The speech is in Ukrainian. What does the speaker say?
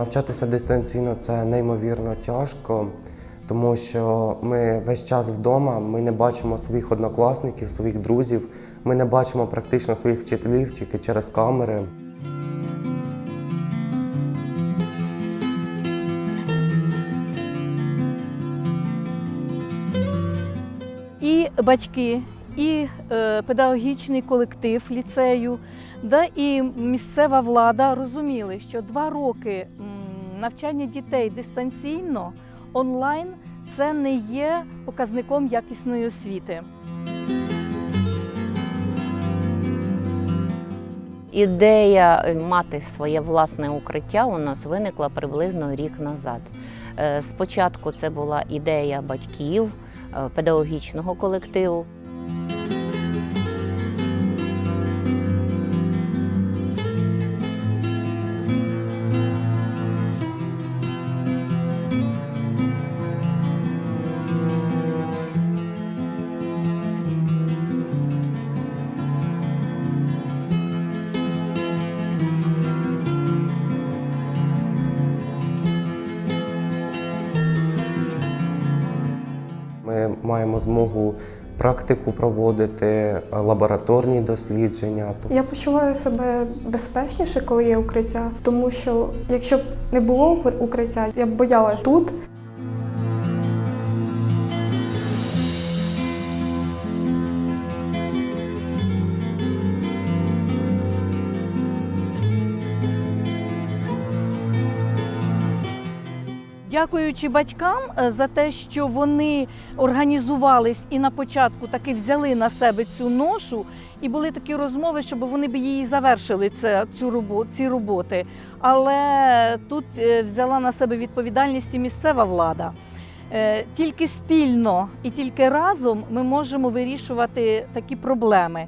Навчатися дистанційно це неймовірно тяжко, тому що ми весь час вдома, ми не бачимо своїх однокласників, своїх друзів, ми не бачимо практично своїх вчителів тільки через камери. і батьки, і е, педагогічний колектив ліцею, да, і місцева влада розуміли, що два роки навчання дітей дистанційно онлайн це не є показником якісної освіти. Ідея е, мати своє власне укриття у нас виникла приблизно рік назад. Е, Спочатку це була ідея батьків, е, педагогічного колективу. Маємо змогу практику проводити, лабораторні дослідження. Я почуваю себе безпечніше, коли є укриття, тому що якщо б не було укриття, я б боялась тут. Дякуючи батькам е, за те, що вони організувались і на початку таки взяли на себе цю ношу, і були такі розмови, щоб вони б її завершили це, цю робо, ці роботи. Але тут е, взяла на себе відповідальність і місцева влада. Е, Тільки спільно і тільки разом ми можемо вирішувати такі проблеми.